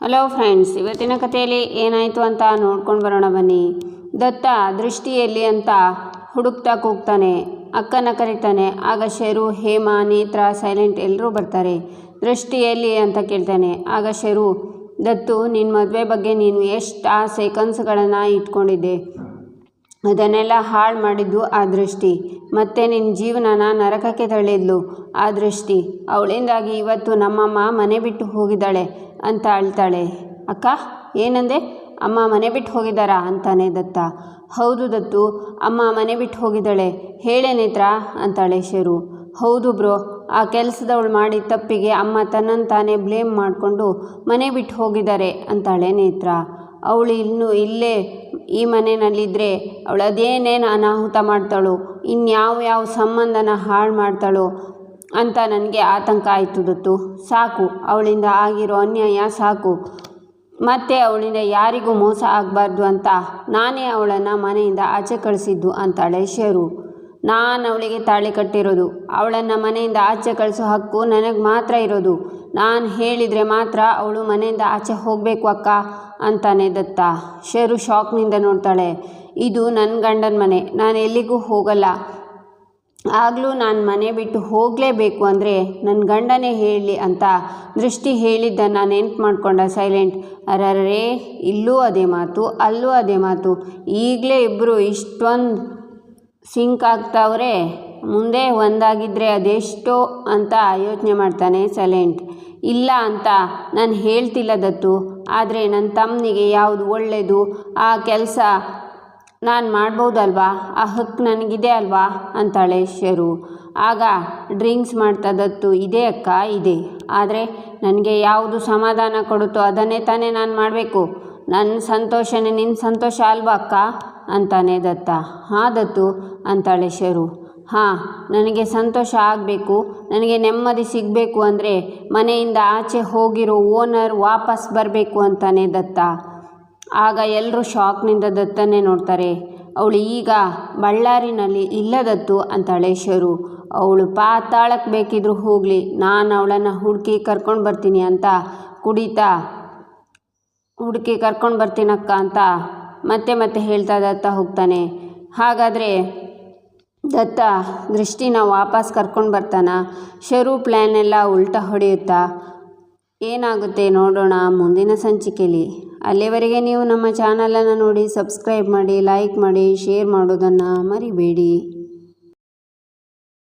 Hello friends, ಇವತ್ತಿನ ಕಥೆಯಲ್ಲಿ ಏನಾಯಿತು ಅಂತ ನೋಡ್ಕೊಂಡು ಬರೋಣ ಬನ್ನಿ. ದತ್ತ ದೃಷ್ಟಿಯಲ್ಲಿ ಅಂತ ಹುಡುಕ್ತಾ ಕೂಗ್ತಾನೆ, ಅಕ್ಕನ ಕರೀತಾನೆ. ಆಗ ಶೆರು, ಹೇಮ, ನೇತ್ರ, ಸೈಲೆಂಟ್ ಎಲ್ಲರೂ ಬರ್ತಾರೆ. ದೃಷ್ಟಿಯಲ್ಲಿ ಅಂತ ಕೇಳ್ತಾನೆ. ಆಗ ಶೆರು, ದತ್ತು ನಿನ್ನ ಮದುವೆ ಬಗ್ಗೆ ನೀನು ಎಷ್ಟು ಆಸೆ ಕನಸುಗಳನ್ನು ಇಟ್ಕೊಂಡಿದ್ದೆ. ಅದನ್ನೆಲ್ಲ ಹಾಳು ಮಾಡಿದ್ದು ಆ ದೃಷ್ಟಿ. ಮತ್ತೆ ನಿನ್ನ ಜೀವನನ ನರಕಕ್ಕೆ ತಳ್ಳಿದ್ಲು. ಆ ದೃಷ್ಟಿ. ಅವಳಿಂದಾಗಿ ಇವತ್ತು ನಮ್ಮಮ್ಮ ಮನೆ ಬಿಟ್ಟು ಹೋಗಿದ್ದಾಳೆ ಅಂತ ಅಳ್ತಾಳೆ. ಅಕ್ಕ, ಏನಂದೆ? ಅಮ್ಮ ಮನೆ ಬಿಟ್ಟು ಹೋಗಿದ್ದಾರಾ ಅಂತಾನೆ ದತ್ತ. ಹೌದು ದತ್ತು, ಅಮ್ಮ ಮನೆ ಬಿಟ್ಟು ಹೋಗಿದ್ದಾಳೆ. ಹೇಳೆ ನೇತ್ರ ಅಂತಾಳೆ ಶರು. ಹೌದು ಬ್ರೋ, ಆ ಕೆಲಸದವಳು ಮಾಡಿದ ತಪ್ಪಿಗೆ ಅಮ್ಮ ತನ್ನನ್ನು ತಾನೇ ಬ್ಲೇಮ್ ಮಾಡಿಕೊಂಡು ಮನೆ ಬಿಟ್ಟು ಹೋಗಿದ್ದಾರೆ ಅಂತಾಳೆ ನೇತ್ರ. ಅವಳು ಇನ್ನೂ ಇಲ್ಲೇ ಈ ಮನೆಯಲ್ಲಿದ್ದರೆ ಅವಳು ಅದೇನೇನು ಅನಾಹುತ ಮಾಡ್ತಾಳು, ಇನ್ಯಾವ ಯಾವ ಸಂಬಂಧನ ಹಾಳು ಮಾಡ್ತಾಳೋ ಅಂತ ನನಗೆ ಆತಂಕ ಆಯಿತು ದತ್ತು ಸಾಕು, ಅವಳಿಂದ ಆಗಿರೋ ಅನ್ಯಾಯ ಸಾಕು. ಮತ್ತೆ ಅವಳಿಂದ ಯಾರಿಗೂ ಮೋಸ ಆಗಬಾರ್ದು ಅಂತ ನಾನೇ ಅವಳನ್ನು ಮನೆಯಿಂದ ಆಚೆ ಕಳಿಸಿದ್ದು ಅಂತಾಳೆ ಶರು. ನಾನು ಅವಳಿಗೆ ತಾಳಿ ಕಟ್ಟಿರೋದು, ಅವಳನ್ನು ಮನೆಯಿಂದ ಆಚೆ ಕಳಿಸೋ ಹಕ್ಕು ನನಗೆ ಮಾತ್ರ ಇರೋದು. ನಾನು ಹೇಳಿದರೆ ಮಾತ್ರ ಅವಳು ಮನೆಯಿಂದ ಆಚೆ ಹೋಗಬೇಕು ಅಕ್ಕ. ಅಂತಾನೆ ದತ್ತ. ಶರು ಶಾಕ್ನಿಂದ ನೋಡ್ತಾಳೆ, ಇದು ನನ್ನ ಗಂಡನ ಮನೆ, ನಾನು ಎಲ್ಲಿಗೂ ಹೋಗಲ್ಲ. ಆಗಲೂ ನಾನು ಮನೆ ಬಿಟ್ಟು ಹೋಗಲೇಬೇಕು ಅಂದರೆ ನನ್ನ ಗಂಡನೇ ಹೇಳಿ ಅಂತ ದೃಷ್ಟಿ ಹೇಳಿದ್ದನ್ನು ನೆನ್ಪು ಮಾಡಿಕೊಂಡ ಸೈಲೆಂಟ್. ಅರರೇ, ಇಲ್ಲೂ ಅದೇ ಮಾತು, ಅಲ್ಲೂ ಅದೇ ಮಾತು. ಈಗಲೇ ಇಬ್ಬರು ಇಷ್ಟೊಂದು ಸಿಂಕ್ ಆಗ್ತಾವ್ರೆ. ಮುಂದೆ ಒಂದಾಗಿದ್ದರೆ ಅದೆಷ್ಟೋ ಅಂತ ಯೋಚನೆ ಮಾಡ್ತಾನೆ ಸೈಲೆಂಟ್. ಇಲ್ಲ ಅಂತ ನಾನು ಹೇಳ್ತಿಲ್ಲ ದತ್ತು. ಆದರೆ ನನ್ನ ತಮ್ಮನಿಗೆ ಯಾವುದು ಒಳ್ಳೆಯದು ಆ ಕೆಲಸ ನಾನು ಮಾಡ್ಬೋದಲ್ವಾ? ಆ ಹಕ್ಕು ನನಗಿದೆ ಅಲ್ವಾ? ಅಂತಾಳೆ ಶರು. ಆಗ ಡ್ರಿಂಕ್ಸ್ ಮಾಡ್ತಾ ದತ್ತು ಇದೆ ಅಕ್ಕ, ಇದೆ. ಆದರೆ ನನಗೆ ಯಾವುದು ಸಮಾಧಾನ ಕೊಡುತ್ತೋ ಅದನ್ನೇ ತಾನೇ ನಾನು ಮಾಡಬೇಕು. ನನ್ನ ಸಂತೋಷನೇ ನಿನ್ನ ಸಂತೋಷ ಅಲ್ವಾ ಅಕ್ಕ? ಅಂತಾನೆ ದತ್ತ. ಹಾಂ ದತ್ತು, ಅಂತಾಳೆ ಶರು. ಹಾಂ, ನನಗೆ ಸಂತೋಷ ಆಗಬೇಕು. ನನಗೆ ನೆಮ್ಮದಿ ಸಿಗಬೇಕು ಅಂದರೆ ಮನೆಯಿಂದ ಆಚೆ ಹೋಗಿರೋ ಓನರ್ ವಾಪಸ್ ಬರಬೇಕು ಅಂತಾನೆ ದತ್ತ. ಆಗ ಎಲ್ಲರೂ ಶಾಕ್ನಿಂದ ದತ್ತನೇ ನೋಡ್ತಾರೆ. ಅವಳು ಈಗ ಬಳ್ಳಾರಿನಲ್ಲಿ ಇಲ್ಲದತ್ತು ಅಂತಾಳೆ ಶರು ಅವಳು ಪಾತಾಳಕ್ಕೆ ಬೇಕಿದ್ರೂ ಹೋಗಲಿ, ನಾನು ಅವಳನ್ನು ಹುಡುಕಿ ಕರ್ಕೊಂಡು ಬರ್ತೀನಿ ಅಂತ ಕುಡಿತಾ, ಹುಡುಕಿ ಕರ್ಕೊಂಡು ಬರ್ತೀನಕ್ಕ ಅಂತ ಮತ್ತೆ ಮತ್ತೆ ಹೇಳ್ತಾ ದತ್ತ ಹೋಗ್ತಾನೆ. ಹಾಗಾದರೆ ದತ್ತ, ದೃಷ್ಟಿನ ವಾಪಸ್ ಕರ್ಕೊಂಡು ಬರ್ತಾನ. ಶರು ಪ್ಲ್ಯಾನ್ ಎಲ್ಲ ಉಲ್ಟಾ ಹೊಡೆಯುತ್ತಾ. ಏನಾಗುತ್ತೆ ನೋಡೋಣ ಮುಂದಿನ ಸಂಚಿಕೆಯಲ್ಲಿ ಅಲ್ಲಿವರೆಗೆ ನೀವು ನಮ್ಮ ಚಾನಲನ್ನು ನೋಡಿ ಸಬ್ಸ್ಕ್ರೈಬ್ ಮಾಡಿ ಲೈಕ್ ಮಾಡಿ ಶೇರ್ ಮಾಡೋದನ್ನು ಮರಿಬೇಡಿ.